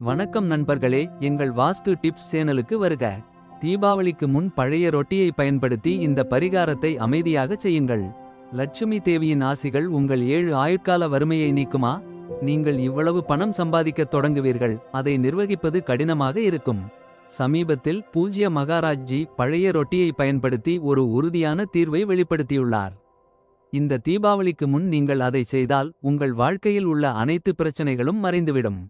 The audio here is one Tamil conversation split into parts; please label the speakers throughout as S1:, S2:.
S1: வணக்கம் நண்பர்களே எங்கள் வாஸ்து டிப்ஸ் சேனலுக்கு வருக. தீபாவளிக்கு முன் பழைய ரொட்டியை பயன்படுத்தி இந்த பரிகாரத்தை அமைதியாக செய்யுங்கள். லட்சுமி தேவியின் ஆசிகள் உங்கள் ஏழு ஆயுட்கால வறுமையை நீக்குமா? நீங்கள் இவ்வளவு பணம் சம்பாதிக்கத் தொடங்குவீர்கள் அதை நிர்வகிப்பது கடினமாக இருக்கும். சமீபத்தில் பூஜ்ய மகாராஜ்ஜி பழைய ரொட்டியை பயன்படுத்தி ஒரு உறுதியான தீர்வை வெளிப்படுத்தியுள்ளார். இந்த தீபாவளிக்கு முன் நீங்கள் அதை செய்தால் உங்கள் வாழ்க்கையில் உள்ள அனைத்து பிரச்சனைகளும் மறைந்துவிடும்.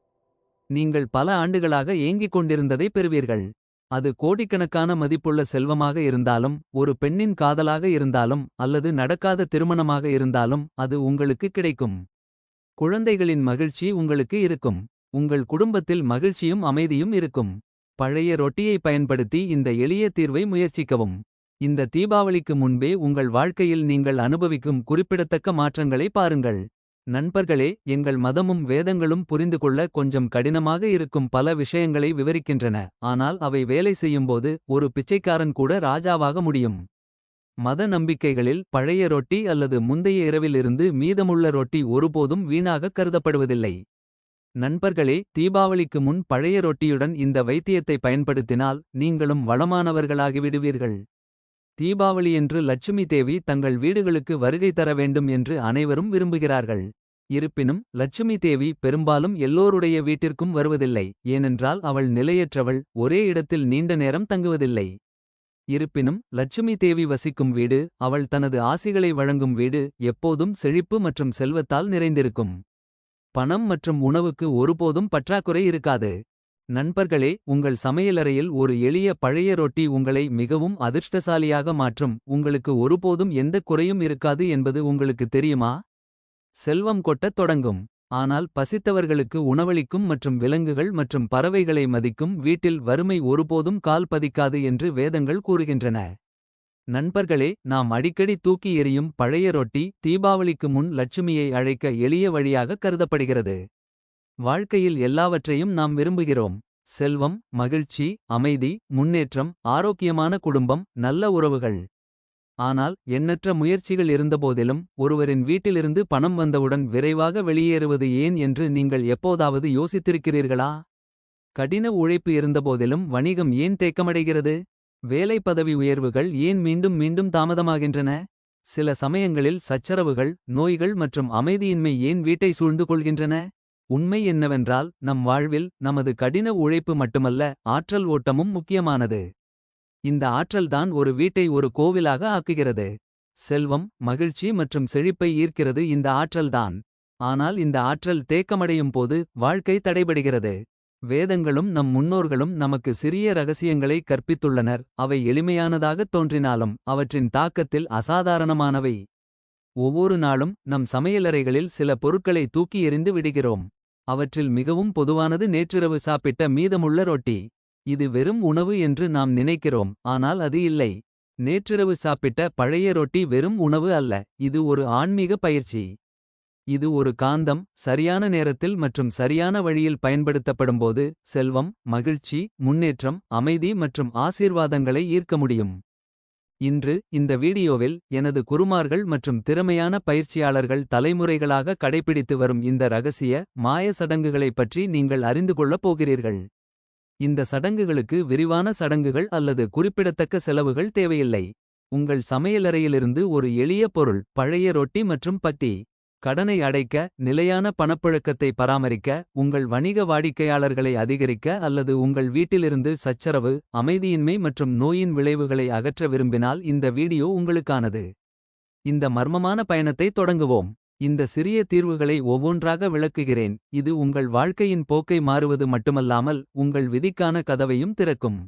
S1: நீங்கள் பல ஆண்டுகளாக ஏங்கிக் கொண்டிருந்ததை பெறுவீர்கள். அது கோடிக்கணக்கான மதிப்புள்ள செல்வமாக இருந்தாலும் ஒரு பெண்ணின் காதலாக இருந்தாலும் அல்லது நடக்காத திருமணமாக இருந்தாலும் அது உங்களுக்கு கிடைக்கும். குழந்தைகளின் மகிழ்ச்சி உங்களுக்கு இருக்கும். உங்கள் குடும்பத்தில் மகிழ்ச்சியும் அமைதியும் இருக்கும். பழைய ரொட்டியை பயன்படுத்தி இந்த எளிய தீர்வை முயற்சிக்கவும். இந்த தீபாவளிக்கு முன்பே உங்கள் வாழ்க்கையில் நீங்கள் அனுபவிக்கும் குறிப்பிடத்தக்க மாற்றங்களை பாருங்கள். நண்பர்களே எங்கள் மதமும் வேதங்களும் புரிந்து கொள்ள கொஞ்சம் கடினமாக இருக்கும் பல விஷயங்களை விவரிக்கின்றன. ஆனால் அவை வேலை செய்யும்போது ஒரு பிச்சைக்காரன் கூட ராஜாவாக முடியும். மத நம்பிக்கைகளில் பழைய ரொட்டி அல்லது முந்தைய இரவிலிருந்து மீதமுள்ள ரொட்டி ஒருபோதும் வீணாக கருதப்படுவதில்லை. நண்பர்களே தீபாவளிக்கு முன் பழைய ரொட்டியுடன் இந்த வைத்தியத்தை பயன்படுத்தினால் நீங்களும் வளமானவர்களாகிவிடுவீர்கள். தீபாவளியன்று லட்சுமி தேவி தங்கள் வீடுகளுக்கு வருகை தர வேண்டும் என்று அனைவரும் விரும்புகிறார்கள். இருப்பினும் லட்சுமி தேவி பெரும்பாலும் எல்லோருடைய வீட்டிற்கும் வருவதில்லை ஏனென்றால் அவள் நிலையற்றவள் ஒரே இடத்தில் நீண்ட நேரம் தங்குவதில்லை. இருப்பினும் லட்சுமி தேவி வசிக்கும் வீடு அவள் தனது ஆசிகளை வழங்கும் வீடு எப்போதும் செழிப்பு மற்றும் செல்வத்தால் நிறைந்திருக்கும். பணம் மற்றும் உணவுக்கு ஒருபோதும் பற்றாக்குறை இருக்காது. நண்பர்களே உங்கள் சமையலறையில் ஒரு எளிய பழைய ரொட்டி உங்களை மிகவும் அதிர்ஷ்டசாலியாக மாற்றும் உங்களுக்கு ஒருபோதும் எந்த குறையும் இருக்காது என்பது உங்களுக்கு தெரியுமா? செல்வம் கொட்டத் தொடங்கும். ஆனால் பசித்தவர்களுக்கு உணவளிக்கும் மற்றும் விலங்குகள் மற்றும் பறவைகளை மதிக்கும் வீட்டில் வறுமை ஒருபோதும் கால் பதிக்காது என்று வேதங்கள் கூறுகின்றன. நண்பர்களே நாம் அடிக்கடி தூக்கி எறியும் பழைய ரொட்டி தீபாவளிக்கு முன் லட்சுமியை அழைக்க எளிய வழியாக கருதப்படுகிறது. வாழ்க்கையில் எல்லாவற்றையும் நாம் விரும்புகிறோம். செல்வம் மகிழ்ச்சி அமைதி முன்னேற்றம் ஆரோக்கியமான குடும்பம் நல்ல உறவுகள். ஆனால் எண்ணற்ற முயற்சிகள் இருந்தபோதிலும் ஒருவரின் வீட்டிலிருந்து பணம் வந்தவுடன் விரைவாக வெளியேறுவது ஏன் என்று நீங்கள் எப்போதாவது யோசித்திருக்கிறீர்களா? கடின உழைப்பு இருந்தபோதிலும் வணிகம் ஏன் தேக்கமடைகிறது? வேலை பதவி உயர்வுகள் ஏன் மீண்டும் மீண்டும் தாமதமாகின்றன? சில சமயங்களில் சச்சரவுகள் நோய்கள் மற்றும் அமைதியின்மை ஏன் வீட்டை சூழ்ந்து கொள்கின்றன? உண்மை என்னவென்றால் நம் வாழ்வில் நமது கடின உழைப்பு மட்டுமல்ல ஆற்றல் ஓட்டமும் முக்கியமானது. இந்த ஆற்றல்தான் ஒரு வீட்டை ஒரு கோவிலாக ஆக்குகிறது. செல்வம் மகிழ்ச்சி மற்றும் செழிப்பை ஈர்க்கிறது இந்த ஆற்றல்தான். ஆனால் இந்த ஆற்றல் தேக்கமடையும் போது வாழ்க்கை தடைபடுகிறது. வேதங்களும் நம் முன்னோர்களும் நமக்கு சிறிய ரகசியங்களை கற்பித்துள்ளனர். அவை எளிமையானதாகத் தோன்றினாலும் அவற்றின் தாக்கத்தில் அசாதாரணமானவை. ஒவ்வொரு நாளும் நம் சமையலறைகளில் சில பொருட்களை தூக்கி எறிந்து விடுகிறோம். அவற்றில் மிகவும் பொதுவானது நேற்றிரவு சாப்பிட்ட மீதமுள்ள ரொட்டி. இது வெறும் உணவு என்று நாம் நினைக்கிறோம் ஆனால் அது இல்லை. நேற்றிரவு சாப்பிட்ட பழைய ரொட்டி வெறும் உணவு அல்ல இது ஒரு ஆன்மீக பயிற்சி. இது ஒரு காந்தம் சரியான நேரத்தில் மற்றும் சரியான வழியில் பயன்படுத்தப்படும்போது செல்வம் மகிழ்ச்சி முன்னேற்றம் அமைதி மற்றும் ஆசீர்வாதங்களை ஈர்க்க முடியும். இன்று இந்த வீடியோவில் எனது குருமார்கள் மற்றும் திறமையான பயிற்சியாளர்கள் தலைமுறைகளாக கடைபிடித்து வரும் இந்த ரகசிய மாய சடங்குகளைப் பற்றி நீங்கள் அறிந்து கொள்ளப் போகிறீர்கள். இந்த சடங்குகளுக்கு விரிவான சடங்குகள் அல்லது குறிப்பிடத்தக்க செலவுகள் தேவையில்லை. உங்கள் சமையலறையிலிருந்து ஒரு எளிய பொருள் பழைய ரொட்டி மற்றும் பத்தி கடனை அடைக்க நிலையான பணப்புழக்கத்தை பராமரிக்க உங்கள் வணிக வாடிக்கையாளர்களை அதிகரிக்க அல்லது உங்கள் வீட்டிலிருந்து சச்சரவு அமைதியின்மை மற்றும் நோயின் விளைவுகளை அகற்ற விரும்பினால் இந்த வீடியோ உங்களுக்கானது. இந்த மர்மமான பயணத்தை தொடங்குவோம். இந்த சிறிய தீர்வுகளை ஒவ்வொன்றாக விளக்குகிறேன். இது உங்கள் வாழ்க்கையின் போக்கை மாறுவது மட்டுமல்லாமல் உங்கள் விதிக்கான கதவையும் திறக்கும்.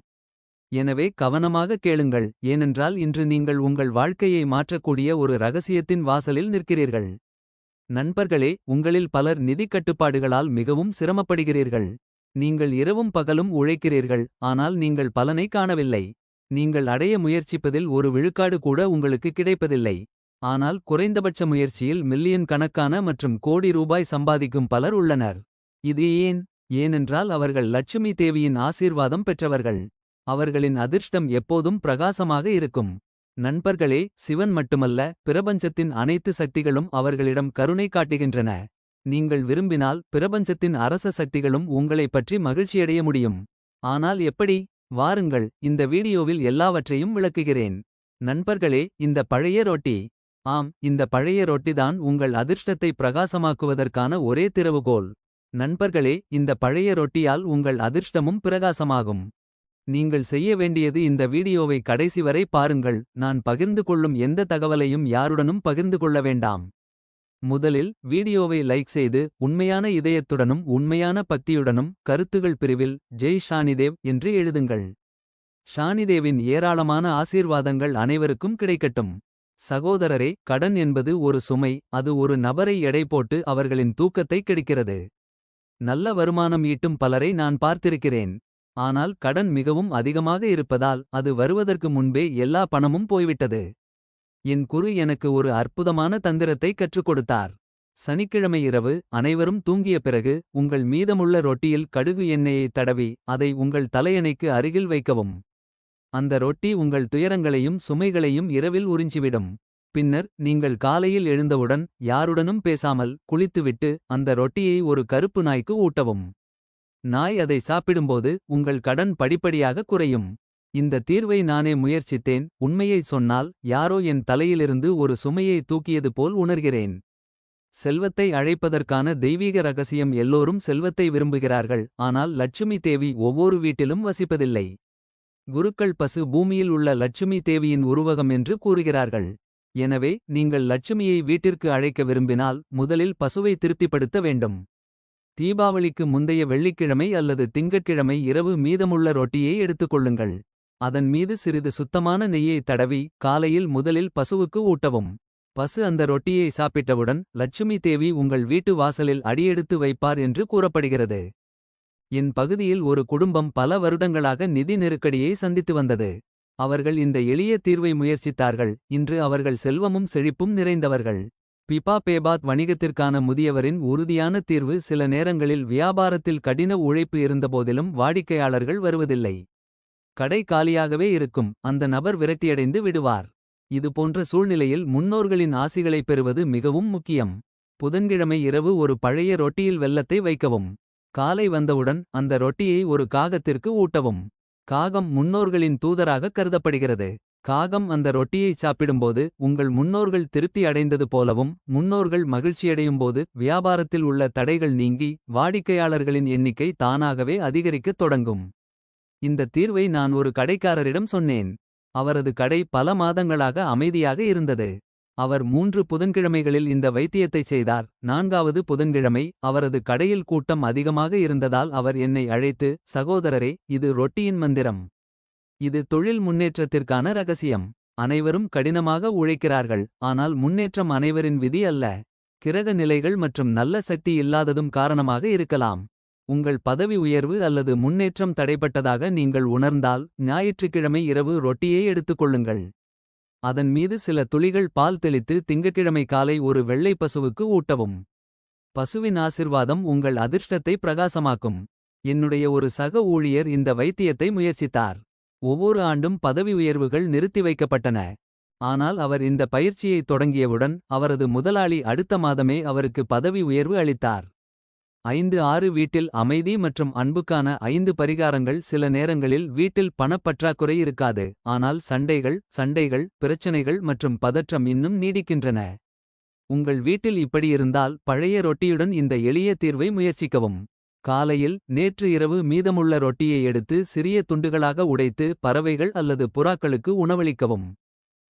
S1: எனவே கவனமாக கேளுங்கள் ஏனென்றால் இன்று நீங்கள் உங்கள் வாழ்க்கையை மாற்றக்கூடிய ஒரு ரகசியத்தின் வாசலில் நிற்கிறீர்கள். நண்பர்களே உங்களில் பலர் நிதிக் கட்டுப்பாடுகளால் மிகவும் சிரமப்படுகிறீர்கள். நீங்கள் இரவும் பகலும் உழைக்கிறீர்கள் ஆனால் நீங்கள் பலனை காணவில்லை. நீங்கள் அடைய முயற்சிப்பதில் ஒரு விழுக்காடு கூட உங்களுக்கு கிடைப்பதில்லை. ஆனால் குறைந்தபட்ச முயற்சியில் மில்லியன் கணக்கான மற்றும் கோடி ரூபாய் சம்பாதிக்கும் பலர் உள்ளனர் இது ஏன் ஏனென்றால் அவர்கள் லட்சுமி தேவியின் ஆசீர்வாதம் பெற்றவர்கள் அவர்களின் அதிர்ஷ்டம் எப்போதும் பிரகாசமாக இருக்கும் நண்பர்களே சிவன் மட்டுமல்ல பிரபஞ்சத்தின் அனைத்து சக்திகளும் அவர்களிடம் கருணை காட்டுகின்றன நீங்கள் விரும்பினால் பிரபஞ்சத்தின் அரச சக்திகளும் உங்களைப் பற்றி மகிழ்ச்சியடைய முடியும். ஆனால் எப்படி வாருங்கள் இந்த வீடியோவில் எல்லாவற்றையும் விளக்குகிறேன். நண்பர்களே இந்த பழைய ரொட்டி. ஆம் இந்த பழைய ரொட்டிதான் உங்கள் அதிர்ஷ்டத்தை பிரகாசமாக்குவதற்கான ஒரே திறவுகோல். நண்பர்களே இந்த பழைய ரொட்டியால் உங்கள் அதிர்ஷ்டமும் பிரகாசமாகும். நீங்கள் செய்ய வேண்டியது இந்த வீடியோவை கடைசி வரை பாருங்கள். நான் பகிர்ந்து கொள்ளும் எந்த தகவலையும் யாருடனும் பகிர்ந்து கொள்ள வேண்டாம். முதலில் வீடியோவை லைக் செய்து உண்மையான இதயத்துடனும் உண்மையான பக்தியுடனும் கருத்துகள் பிரிவில் ஜெய் ஷானிதேவ் என்று எழுதுங்கள். ஷானிதேவின் ஏராளமான ஆசீர்வாதங்கள் அனைவருக்கும் கிடைக்கட்டும். சகோதரரே கடன் என்பது ஒரு சுமை அது ஒரு நபரை எடை போட்டு அவர்களின் தூக்கத்தை கெடுக்கிறது. நல்ல வருமானம் ஈட்டும் பலரை நான் பார்த்திருக்கிறேன். ஆனால் கடன் மிகவும் அதிகமாக இருப்பதால் அது வருவதற்கு முன்பே எல்லா பணமும் போய்விட்டது. என் குரு எனக்கு ஒரு அற்புதமான தந்திரத்தை கற்றுக் கொடுத்தார். சனிக்கிழமை இரவு அனைவரும் தூங்கிய பிறகு உங்கள் மீதமுள்ள ரொட்டியில் கடுகு எண்ணெயை தடவி அதை உங்கள் தலையணைக்கு அருகில் வைக்கவும். அந்த ரொட்டி உங்கள் துயரங்களையும் சுமைகளையும் இரவில் உறிஞ்சிவிடும். பின்னர் நீங்கள் காலையில் எழுந்தவுடன் யாருடனும் பேசாமல் குளித்துவிட்டு அந்த ரொட்டியை ஒரு கருப்பு நாய்க்கு ஊட்டவும். நாய் அதை சாப்பிடும்போது உங்கள் கடன் படிப்படியாக குறையும். இந்த தீர்வை நானே முயற்சித்தேன் உண்மையை சொன்னால் யாரோ என் தலையிலிருந்து ஒரு சுமையை தூக்கியது போல் உணர்கிறேன். செல்வத்தை அழைப்பதற்கான தெய்வீக ரகசியம் எல்லோரும் செல்வத்தை விரும்புகிறார்கள் ஆனால் லட்சுமி தேவி ஒவ்வொரு வீட்டிலும் வசிப்பதில்லை. குருக்கள் பசு பூமியில் உள்ள லட்சுமி தேவியின் உருவகம் என்று கூறுகிறார்கள். எனவே நீங்கள் லட்சுமியை வீட்டிற்கு அழைக்க விரும்பினால் முதலில் பசுவை திருப்திப்படுத்த வேண்டும். தீபாவளிக்கு முந்தைய வெள்ளிக்கிழமை அல்லது திங்கட்கிழமை இரவு மீதமுள்ள ரொட்டியை எடுத்துக்கொள்ளுங்கள். அதன் மீது சிறிது சுத்தமான நெய்யை தடவி காலையில் முதலில் பசுவுக்கு ஊட்டவும். பசு அந்த ரொட்டியை சாப்பிட்டவுடன் லட்சுமி தேவி உங்கள் வீட்டு வாசலில் அடியெடுத்து வைப்பார் என்று கூறப்படுகிறது. என் பகுதியில் ஒரு குடும்பம் பல வருடங்களாக நிதி நெருக்கடியை சந்தித்து வந்தது. அவர்கள் இந்த எளிய தீர்வை முயற்சித்தார்கள் இன்று அவர்கள் செல்வமும் செழிப்பும் நிறைந்தவர்கள். பிபா பேபாத் வணிகத்திற்கான முதியவரின் உறுதியான தீர்வு சில நேரங்களில் வியாபாரத்தில் கடின உழைப்பு இருந்தபோதிலும் வாடிக்கையாளர்கள் வருவதில்லை. கடை காலியாகவே இருக்கும் அந்த நபர் விரக்தியடைந்து விடுவார். இது போன்ற சூழ்நிலையில் முன்னோர்களின் ஆசிகளைப் பெறுவது மிகவும் முக்கியம். புதன்கிழமை இரவு ஒரு பழைய ரொட்டியில் வெல்லத்தை வைக்கவும். காலை வந்தவுடன் அந்த ரொட்டியை ஒரு காகத்திற்கு ஊட்டவும். காகம் முன்னோர்களின் தூதராக கருதப்படுகிறது. காகம் அந்த ரொட்டியைச் சாப்பிடும்போது உங்கள் முன்னோர்கள் திருப்தி அடைந்தது போலவும். முன்னோர்கள் மகிழ்ச்சியடையும் போது வியாபாரத்தில் உள்ள தடைகள் நீங்கி. வாடிக்கையாளர்களின் எண்ணிக்கை தானாகவே அதிகரிக்கத் தொடங்கும். இந்த தீர்வை நான் ஒரு கடைக்காரரிடம் சொன்னேன். அவரது கடை பல மாதங்களாக அமைதியாக இருந்தது. அவர் மூன்று புதன்கிழமைகளில் இந்த வைத்தியத்தைச் செய்தார். நான்காவது புதன்கிழமை அவரது கடையில் கூட்டம் அதிகமாக இருந்ததால் அவர் என்னை அழைத்து. சகோதரரே இது ரொட்டியின் மந்திரம். இது தொழில் முன்னேற்றத்திற்கான ரகசியம். அனைவரும் கடினமாக உழைக்கிறார்கள் ஆனால் முன்னேற்றம் அனைவரின் விதி அல்ல. கிரக நிலைகள் மற்றும் நல்ல சக்தி இல்லாததும் காரணமாக இருக்கலாம். உங்கள் பதவி உயர்வு அல்லது முன்னேற்றம் தடைப்பட்டதாக நீங்கள் உணர்ந்தால். ஞாயிற்றுக்கிழமை இரவு ரொட்டியை எடுத்துக்கொள்ளுங்கள். அதன் மீது சில துளிகள் பால் தெளித்து திங்கட்கிழமை காலை ஒரு வெள்ளை பசுவுக்கு ஊட்டவும். பசுவின் ஆசிர்வாதம் உங்கள் அதிர்ஷ்டத்தை பிரகாசமாக்கும். என்னுடைய ஒரு சக ஊழியர் இந்த வைத்தியத்தை முயற்சித்தார். ஒவ்வொரு ஆண்டும் பதவி உயர்வுகள் நிறுத்தி வைக்கப்பட்டன. ஆனால் அவர் இந்த பயிற்சியை தொடங்கியவுடன் அவரது முதலாளி அடுத்த மாதமே அவருக்கு பதவி உயர்வு அளித்தார். ஐந்து ஆறு வீட்டில் அமைதி மற்றும் அன்புக்கான ஐந்து பரிகாரங்கள் சில நேரங்களில் வீட்டில் பணப்பற்றாக்குறை இருக்காது ஆனால் சண்டைகள் சண்டைகள் பிரச்சனைகள் மற்றும் பதற்றம் இன்னும் நீடிக்கின்றன. உங்கள் வீட்டில் இப்படி இருந்தால் பழைய ரொட்டியுடன் இந்த எளிய தீர்வை முயற்சிக்கவும். காலையில் நேற்று இரவு மீதமுள்ள ரொட்டியை எடுத்து சிறிய துண்டுகளாக உடைத்து பறவைகள் அல்லது புறாக்களுக்கு உணவளிக்கவும்.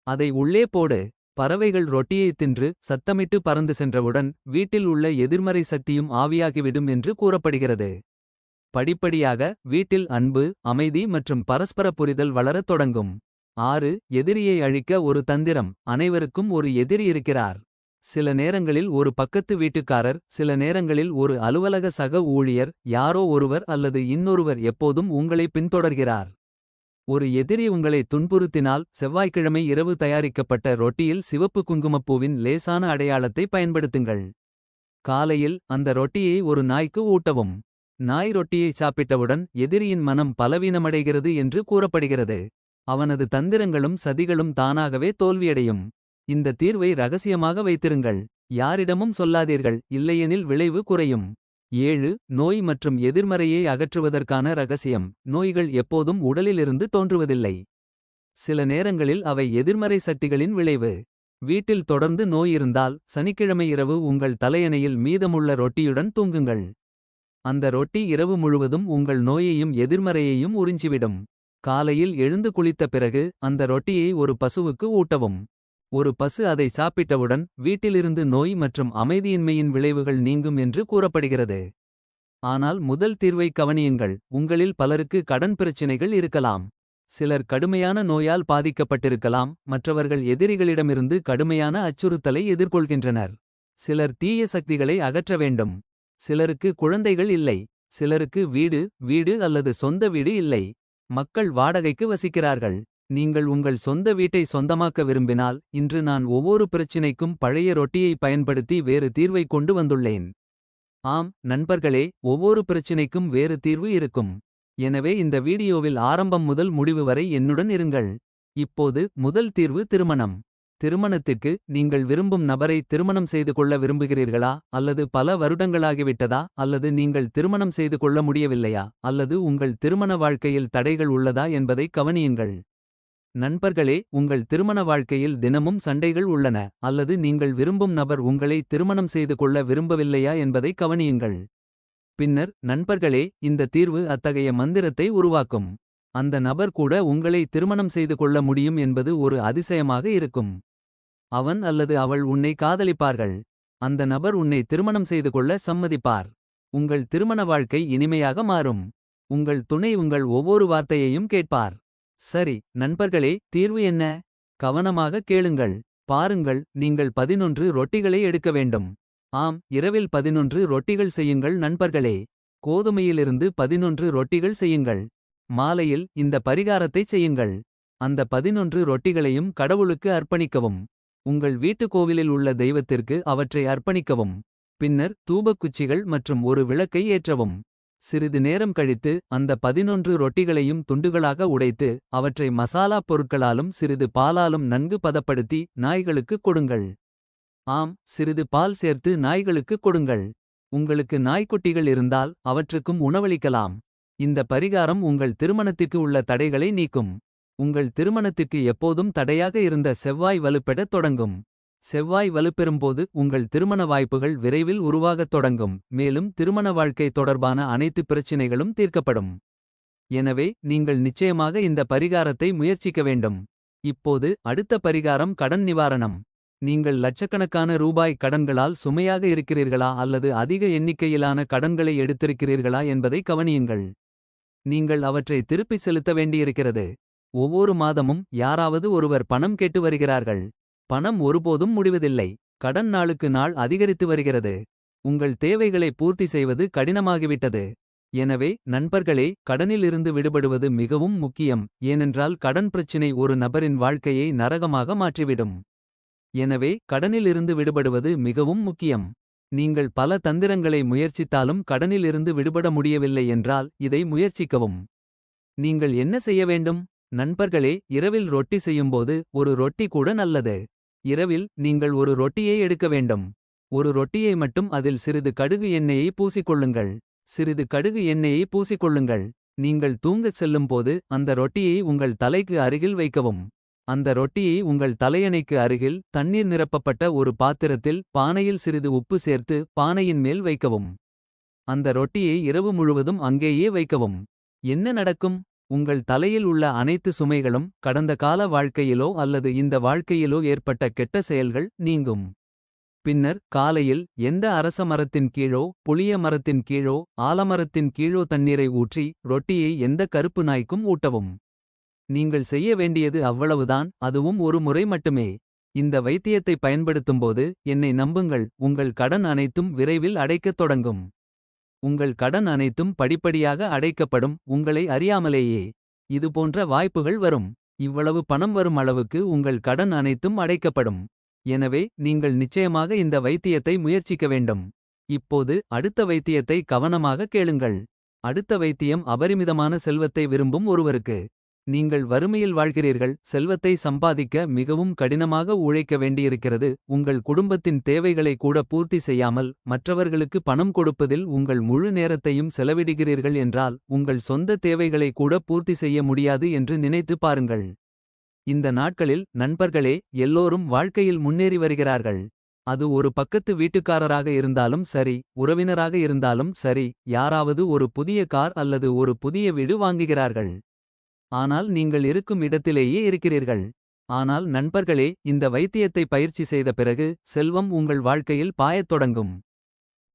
S1: அதை உள்ளே போடு பறவைகள் ரொட்டியை தின்று சத்தமிட்டு பறந்து சென்றவுடன் வீட்டில் உள்ள எதிர்மறை சக்தியும் ஆவியாகிவிடும் என்று கூறப்படுகிறது. படிப்படியாக வீட்டில் அன்பு அமைதி மற்றும் பரஸ்பர புரிதல் வளரத் தொடங்கும். ஆறு எதிரியை அழிக்க ஒரு தந்திரம் அனைவருக்கும் ஒரு எதிரி இருக்கிறார். சில நேரங்களில் ஒரு பக்கத்து வீட்டுக்காரர் சில நேரங்களில் ஒரு அலுவலக சக ஊழியர் யாரோ ஒருவர் அல்லது இன்னொருவர் எப்போதும் உங்களை பின்தொடர்கிறார். ஒரு எதிரி உங்களை துன்புறுத்தினால் செவ்வாய்க்கிழமை இரவு தயாரிக்கப்பட்ட ரொட்டியில் சிவப்பு குங்குமப்பூவின் லேசான அடையாளத்தை பயன்படுத்துங்கள். காலையில் அந்த ரொட்டியை ஒரு நாய்க்கு ஊட்டவும். நாய் ரொட்டியை சாப்பிட்டவுடன் எதிரியின் மனம் பலவீனமடைகிறது என்று கூறப்படுகிறது. அவனது தந்திரங்களும் சதிகளும் தானாகவே தோல்வியடையும். இந்த தீர்வை ரகசியமாக வைத்திருங்கள் யாரிடமும் சொல்லாதீர்கள் இல்லையெனில் விளைவு குறையும் ஏழு நோய் மற்றும் எதிர்மறையை அகற்றுவதற்கான ரகசியம் நோய்கள் எப்போதும் உடலிலிருந்து தோன்றுவதில்லை. சில நேரங்களில் அவை எதிர்மறை சக்திகளின் விளைவு. வீட்டில் தொடர்ந்து நோய் இருந்தால் சனிக்கிழமை இரவு உங்கள் தலையணையில் மீதமுள்ள ரொட்டியுடன் தூங்குங்கள். அந்த ரொட்டி இரவு முழுவதும் உங்கள் நோயையும் எதிர்மறையையும் உறிஞ்சிவிடும். காலையில் எழுந்து குளித்த பிறகு அந்த ரொட்டியை ஒரு பசுவுக்கு ஊட்டவும். ஒரு பசு அதை சாப்பிட்டவுடன் வீட்டிலிருந்து நோய் மற்றும் அமைதியின்மையின் விளைவுகள் நீங்கும் என்று கூறப்படுகிறது. ஆனால் முதல் தீர்வை கவனியுங்கள் உங்களில் பலருக்கு கடன் பிரச்சினைகள் இருக்கலாம். சிலர் கடுமையான நோயால் பாதிக்கப்பட்டிருக்கலாம் மற்றவர்கள் எதிரிகளிடமிருந்து கடுமையான அச்சுறுத்தலை எதிர்கொள்கின்றனர். சிலர் தீய சக்திகளை அகற்ற வேண்டும். சிலருக்கு குழந்தைகள் இல்லை சிலருக்கு வீடு வீடு அல்லது சொந்த வீடு இல்லை. மக்கள் வாடகைக்கு வசிக்கிறார்கள். நீங்கள் உங்கள் சொந்த வீட்டை சொந்தமாக்க விரும்பினால் இன்று நான் ஒவ்வொரு பிரச்சினைக்கும் பழைய ரொட்டியை பயன்படுத்தி வேறு தீர்வை கொண்டு வந்துள்ளேன். ஆம் நண்பர்களே ஒவ்வொரு பிரச்சினைக்கும் வேறு தீர்வு இருக்கும். எனவே இந்த வீடியோவில் ஆரம்பம் முதல் முடிவு வரை என்னுடன் இருங்கள். இப்போது முதல் தீர்வு திருமணம். திருமணத்திற்கு நீங்கள் விரும்பும் நபரை திருமணம் செய்து கொள்ள விரும்புகிறீர்களா அல்லது பல வருடங்களாகிவிட்டதா அல்லது நீங்கள் திருமணம் செய்து கொள்ள முடியவில்லையா அல்லது உங்கள் திருமண வாழ்க்கையில் தடைகள் உள்ளதா என்பதை கவனியுங்கள். நண்பர்களே உங்கள் திருமண வாழ்க்கையில் தினமும் சண்டைகள் உள்ளன அல்லது நீங்கள் விரும்பும் நபர் உங்களை திருமணம் செய்து கொள்ள விரும்பவில்லையா என்பதை கவனியுங்கள். பின்னர் நண்பர்களே இந்த தீர்வு அத்தகைய மந்திரத்தை உருவாக்கும். அந்த நபர் கூட உங்களை திருமணம் செய்து கொள்ள முடியும் என்பது ஒரு அதிசயமாக இருக்கும். அவன் அல்லது அவள் உன்னை காதலிப்பார்கள். அந்த நபர் உன்னை திருமணம் செய்து கொள்ள சம்மதிப்பார். உங்கள் திருமண வாழ்க்கை இனிமையாக மாறும். உங்கள் துணை உங்கள் ஒவ்வொரு வார்த்தையையும் கேட்பார். சரி நண்பர்களே தீர்வு என்ன? கவனமாக கேளுங்கள். பாருங்கள் நீங்கள் பதினொன்று ரொட்டிகளை எடுக்க வேண்டும். ஆம் இரவில் பதினொன்று ரொட்டிகள் செய்யுங்கள் நண்பர்களே. கோதுமையிலிருந்து பதினொன்று ரொட்டிகள் செய்யுங்கள். மாலையில் இந்த பரிகாரத்தைச் செய்யுங்கள். அந்த பதினொன்று ரொட்டிகளையும் கடவுளுக்கு அர்ப்பணிக்கவும். உங்கள் வீட்டுக் கோவிலில் உள்ள தெய்வத்திற்கு அவற்றை அர்ப்பணிக்கவும். பின்னர் தூபக்குச்சிகள் மற்றும் ஒரு விளக்கை ஏற்றவும். சிறிது நேரம் கழித்து அந்த பதினொன்று ரொட்டிகளையும் துண்டுகளாக உடைத்து அவற்றை மசாலாப் பொருட்களாலும் சிறிது பாலாலும் நன்கு பதப்படுத்தி நாய்களுக்கு கொடுங்கள். ஆம் சிறிது பால் சேர்த்து நாய்களுக்கு கொடுங்கள். உங்களுக்கு நாய்க்குட்டிகள் இருந்தால் அவற்றுக்கும் உணவளிக்கலாம். இந்த பரிகாரம் உங்கள் திருமணத்திற்கு உள்ள தடைகளை நீக்கும். உங்கள் திருமணத்திற்கு எப்போதும் தடையாக இருந்த செவ்வாய் வலுப்பெடத் தொடங்கும். செவ்வாய் வலுப்பெறும்போது உங்கள் திருமண வாய்ப்புகள் விரைவில் உருவாகத் தொடங்கும். மேலும் திருமண வாழ்க்கை தொடர்பான அனைத்து பிரச்சினைகளும் தீர்க்கப்படும். எனவே நீங்கள் நிச்சயமாக இந்த பரிகாரத்தை முயற்சிக்க வேண்டும். இப்போது அடுத்த பரிகாரம் கடன் நிவாரணம். நீங்கள் லட்சக்கணக்கான ரூபாய் கடன்களால் சுமையாக இருக்கிறீர்களா அல்லது அதிக எண்ணிக்கையிலான கடன்களை எடுத்திருக்கிறீர்களா என்பதை கவனியுங்கள். நீங்கள் அவற்றை திருப்பிச் செலுத்த வேண்டியிருக்கிறது. ஒவ்வொரு மாதமும் யாராவது ஒருவர் பணம் கேட்டு வருகிறார்கள். பணம் ஒருபோதும் முடிவதில்லை. கடன் நாளுக்கு நாள் அதிகரித்து வருகிறது. உங்கள் தேவைகளை பூர்த்தி செய்வது கடினமாகிவிட்டது. எனவே நண்பர்களே கடனிலிருந்து விடுபடுவது மிகவும் முக்கியம். ஏனென்றால் கடன் பிரச்சினை ஒரு நபரின் வாழ்க்கையை நரகமாக மாற்றிவிடும். எனவே கடனிலிருந்து விடுபடுவது மிகவும் முக்கியம். நீங்கள் பல தந்திரங்களை முயற்சித்தாலும் கடனிலிருந்து விடுபட முடியவில்லை என்றால் இதை முயற்சிக்கவும். நீங்கள் என்ன செய்ய வேண்டும்? நண்பர்களே இரவில் ரொட்டி செய்யும்போது ஒரு ரொட்டி கூட நல்லது. இரவில் நீங்கள் ஒரு ரொட்டியை எடுக்க வேண்டும். ஒரு ரொட்டியை மட்டும் அதில் சிறிது கடுகு எண்ணெயை பூசிக்கொள்ளுங்கள். சிறிது கடுகு எண்ணெயை பூசிக்கொள்ளுங்கள். நீங்கள் தூங்கச் செல்லும்போது அந்த ரொட்டியை உங்கள் தலைக்கு அருகில் வைக்கவும். அந்த ரொட்டியை உங்கள் தலையணைக்கு அருகில் தண்ணீர் நிரப்பப்பட்ட ஒரு பாத்திரத்தில் பானையில் சிறிது உப்பு சேர்த்து பானையின் மேல் வைக்கவும். அந்த ரொட்டியை இரவு முழுவதும் அங்கேயே வைக்கவும். என்ன நடக்கும்? உங்கள் தலையில் உள்ள அனைத்து சுமைகளும் கடந்த கால வாழ்க்கையிலோ அல்லது இந்த வாழ்க்கையிலோ ஏற்பட்ட கெட்ட செயல்கள் நீங்கும். பின்னர் காலையில் எந்த அரச மரத்தின் கீழோ புளிய மரத்தின் கீழோ ஆலமரத்தின் கீழோ தண்ணீரை ஊற்றி ரொட்டியை எந்த கருப்பு நாய்க்கும் ஊட்டவும். நீங்கள் செய்ய வேண்டியது அவ்வளவுதான் அதுவும் ஒரு முறை மட்டுமே. இந்த வைத்தியத்தை பயன்படுத்தும்போது என்னை நம்புங்கள் உங்கள் கடன் அனைத்தும் விரைவில் அடைக்கத் தொடங்கும். உங்கள் கடன் அனைத்தும் படிப்படியாக அடைக்கப்படும் உங்களை அறியாமலேயே. இதுபோன்ற வாய்ப்புகள் வரும். இவ்வளவு பணம் வரும் அளவுக்கு உங்கள் கடன் அனைத்தும் அடைக்கப்படும். எனவே நீங்கள் நிச்சயமாக இந்த வைத்தியத்தை முயற்சிக்க வேண்டும். இப்போது அடுத்த வைத்தியத்தை கவனமாக கேளுங்கள். அடுத்த வைத்தியம் அபரிமிதமான செல்வத்தை விரும்பும் ஒருவருக்கு. நீங்கள் வறுமையில் வாழ்கிறீர்கள் செல்வத்தை சம்பாதிக்க மிகவும் கடினமாக உழைக்க வேண்டியிருக்கிறது உங்கள் குடும்பத்தின் தேவைகளை கூட பூர்த்தி செய்யாமல் மற்றவர்களுக்கு பணம் கொடுப்பதில் உங்கள் முழு நேரத்தையும் செலவிடுகிறீர்கள் என்றால் உங்கள் சொந்த தேவைகளை கூட பூர்த்தி செய்ய முடியாது என்று நினைத்து பாருங்கள். இந்த நாட்களில் நண்பர்களே எல்லோரும் வாழ்க்கையில் முன்னேறி வருகிறார்கள். அது ஒரு பக்கத்து வீட்டுக்காரராக இருந்தாலும் சரி உறவினராக இருந்தாலும் சரி யாராவது ஒரு புதிய கார் அல்லது ஒரு புதிய வீடு வாங்குகிறார்கள். ஆனால் நீங்கள் இருக்கும் இடத்திலேயே இருக்கிறீர்கள். ஆனால் நண்பர்களே இந்த வைத்தியத்தை பயிற்சி செய்த பிறகு செல்வம் உங்கள் வாழ்க்கையில் பாயத் தொடங்கும்.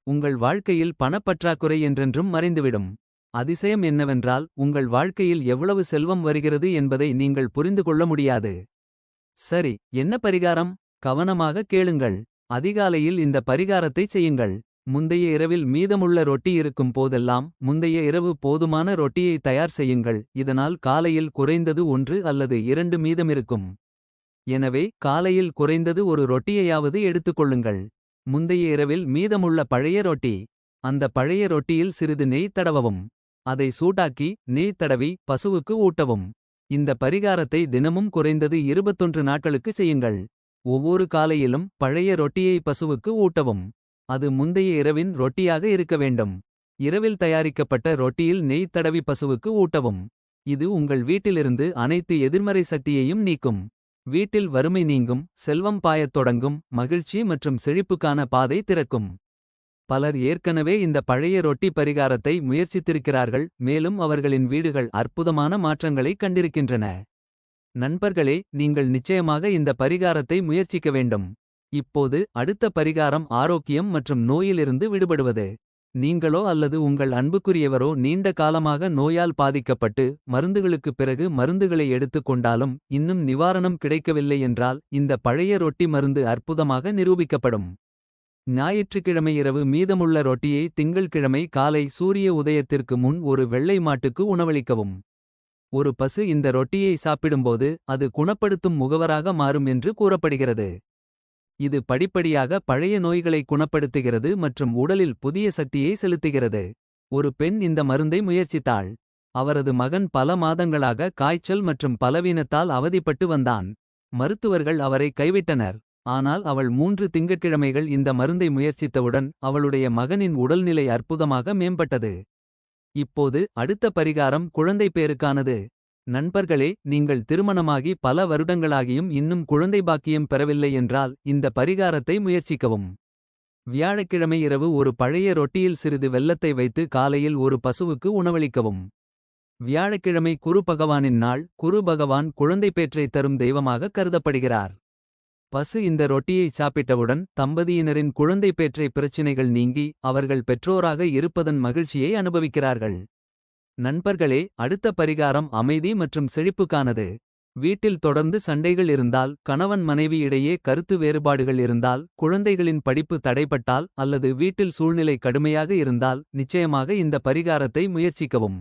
S1: உங்கள் வாழ்க்கையில் பணப்பற்றாக்குறை என்றென்றும் மறைந்துவிடும். அதிசயம் என்னவென்றால் உங்கள் வாழ்க்கையில் எவ்வளவு செல்வம் வருகிறது என்பதை நீங்கள் புரிந்து கொள்ள முடியாது. சரி என்ன பரிகாரம்? கவனமாக கேளுங்கள். அதிகாலையில் இந்த பரிகாரத்தை செய்யுங்கள். முந்தைய இரவில் மீதமுள்ள ரொட்டி இருக்கும் போதெல்லாம் முந்தைய இரவு போதுமான ரொட்டியை தயார் செய்யுங்கள். இதனால் காலையில் குறைந்தது ஒன்று அல்லது இரண்டு மீதமிருக்கும். எனவே காலையில் குறைந்தது ஒரு ரொட்டியையாவது எடுத்துக்கொள்ளுங்கள் முந்தைய இரவில் மீதமுள்ள பழைய ரொட்டி அந்த பழைய ரொட்டியில் சிறிது நெய் தடவவும். அதை சூடாக்கி நெய் தடவி பசுவுக்கு ஊட்டவும். இந்த பரிகாரத்தை தினமும் குறைந்தது இருபத்தொன்று நாட்களுக்கு செய்யுங்கள். ஒவ்வொரு காலையிலும் பழைய ரொட்டியை பசுவுக்கு ஊட்டவும். அது முந்தைய இரவின் ரொட்டியாக இருக்க வேண்டும். இரவில் தயாரிக்கப்பட்ட ரொட்டியில் நெய் தடவி பசுவுக்கு ஊட்டவும். இது உங்கள் வீட்டிலிருந்து அனைத்து எதிர்மறை சக்தியையும் நீக்கும். வீட்டில் வறுமை நீங்கும் செல்வம் பாயத் தொடங்கும் மகிழ்ச்சி மற்றும் செழிப்புக்கான பாதை திறக்கும். பலர் ஏற்கனவே இந்த பழைய ரொட்டி பரிகாரத்தை முயற்சித்திருக்கிறார்கள் மேலும் அவர்களின் வீடுகள் அற்புதமான மாற்றங்களைக் கண்டிருக்கின்றன. நண்பர்களே நீங்கள் நிச்சயமாக இந்த பரிகாரத்தை முயற்சிக்க வேண்டும். இப்போது அடுத்த பரிகாரம் ஆரோக்கியம் மற்றும் நோயிலிருந்து விடுபடுவது. நீங்களோ அல்லது உங்கள் அன்புக்குரியவரோ நீண்ட காலமாக நோயால் பாதிக்கப்பட்டு மருந்துகளுக்குப் பிறகு மருந்துகளை எடுத்துக் கொண்டாலும் இன்னும் நிவாரணம் கிடைக்கவில்லை என்றால் இந்த பழைய ரொட்டி மருந்து அற்புதமாக நிரூபிக்கப்படும். ஞாயிற்றுக்கிழமை இரவு மீதமுள்ள ரொட்டியை திங்கள்கிழமை காலை சூரிய உதயத்திற்கு முன் ஒரு வெள்ளை மாட்டுக்கு உணவளிக்கவும். ஒரு பசு இந்த ரொட்டியை சாப்பிடும்போது அது குணப்படுத்தும் முகவராக மாறும் என்று கூறப்படுகிறது. இது படிப்படியாக பழைய நோய்களை குணப்படுத்துகிறது மற்றும் உடலில் புதிய சக்தியை செலுத்துகிறது. ஒரு பெண் இந்த மருந்தை முயற்சித்தாள். அவரது மகன் பல மாதங்களாக காய்ச்சல் மற்றும் பலவீனத்தால் அவதிப்பட்டு வந்தான். மருத்துவர்கள் அவரை கைவிட்டனர். ஆனால் அவள் மூன்று திங்கட்கிழமைகள் இந்த மருந்தை முயற்சித்தவுடன் அவளுடைய மகனின் உடல்நிலை அற்புதமாக மேம்பட்டது. இப்போது அடுத்த பரிகாரம் குழந்தை பேருக்கானது நண்பர்களே நீங்கள் திருமணமாகி பல வருடங்களாகியும் இன்னும் குழந்தை பாக்கியம் பெறவில்லை என்றால் இந்த பரிகாரத்தை முயற்சிக்கவும். வியாழக்கிழமை இரவு ஒரு பழைய ரொட்டியில் சிறிது வெள்ளத்தை வைத்து காலையில் ஒரு பசுவுக்கு உணவளிக்கவும். வியாழக்கிழமை குரு பகவானின் நாள் குரு பகவான் குழந்தை பேற்றை தரும் தெய்வமாக கருதப்படுகிறார். பசு இந்த ரொட்டியை சாப்பிட்டவுடன் தம்பதியினரின் குழந்தை பேற்றை பிரச்சினைகள் நீங்கி அவர்கள் பெற்றோராக இருப்பதன் மகிழ்ச்சியை அனுபவிக்கிறார்கள். நண்பர்களே அடுத்த பரிகாரம் அமைதி மற்றும் செழிப்புக்கானது. வீட்டில் தொடர்ந்து சண்டைகள் இருந்தால் கணவன் மனைவி இடையே கருத்து வேறுபாடுகள் இருந்தால் குழந்தைகளின் படிப்பு தடைப்பட்டால் அல்லது வீட்டில் சூழ்நிலை கடுமையாக இருந்தால் நிச்சயமாக இந்த பரிகாரத்தை முயற்சிக்கவும்.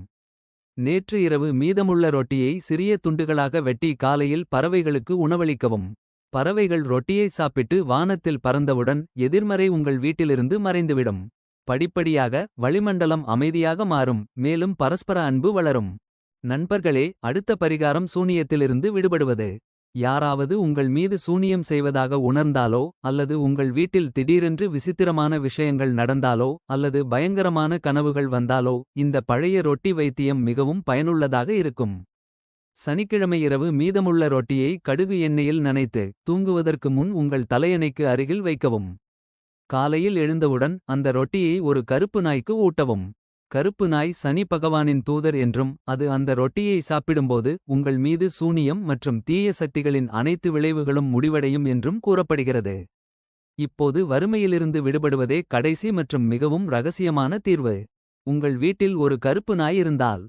S1: நேற்று இரவு மீதமுள்ள ரொட்டியை சிறிய துண்டுகளாக வெட்டி காலையில் பறவைகளுக்கு உணவளிக்கவும். பறவைகள் ரொட்டியை சாப்பிட்டு வானத்தில் பறந்தவுடன் எதிர்மறை உங்கள் வீட்டிலிருந்து மறைந்துவிடும். படிப்படியாக வளிமண்டலம் அமைதியாக மாறும் மேலும் பரஸ்பர அன்பு வளரும். நண்பர்களே அடுத்த பரிகாரம் சூனியத்திலிருந்து விடுபடுவது. யாராவது உங்கள் மீது சூனியம் செய்வதாக உணர்ந்தாலோ அல்லது உங்கள் வீட்டில் திடீரென்று விசித்திரமான விஷயங்கள் நடந்தாலோ அல்லது பயங்கரமான கனவுகள் வந்தாலோ இந்த பழைய ரொட்டி வைத்தியம் மிகவும் பயனுள்ளதாக இருக்கும். சனிக்கிழமை இரவு மீதமுள்ள ரொட்டியை கடுகு எண்ணெயில் நனைத்து தூங்குவதற்கு முன் உங்கள் தலையணைக்கு அருகில் வைக்கவும். காலையில் எழுந்தவுடன் அந்த ரொட்டியை ஒரு கருப்பு நாய்க்கு ஊட்டவும். கருப்பு நாய் சனி பகவானின் தூதர் என்றும் அது அந்த ரொட்டியை சாப்பிடும்போது உங்கள் மீது சூனியம் மற்றும் தீய சக்திகளின் அனைத்து விளைவுகளும் முடிவடையும் என்றும் கூறப்படுகிறது. இப்போது வறுமையிலிருந்து விடுபடுவதே கடைசி மற்றும் மிகவும் ரகசியமான தீர்வு. உங்கள் வீட்டில் ஒரு கருப்பு நாய் இருந்தால்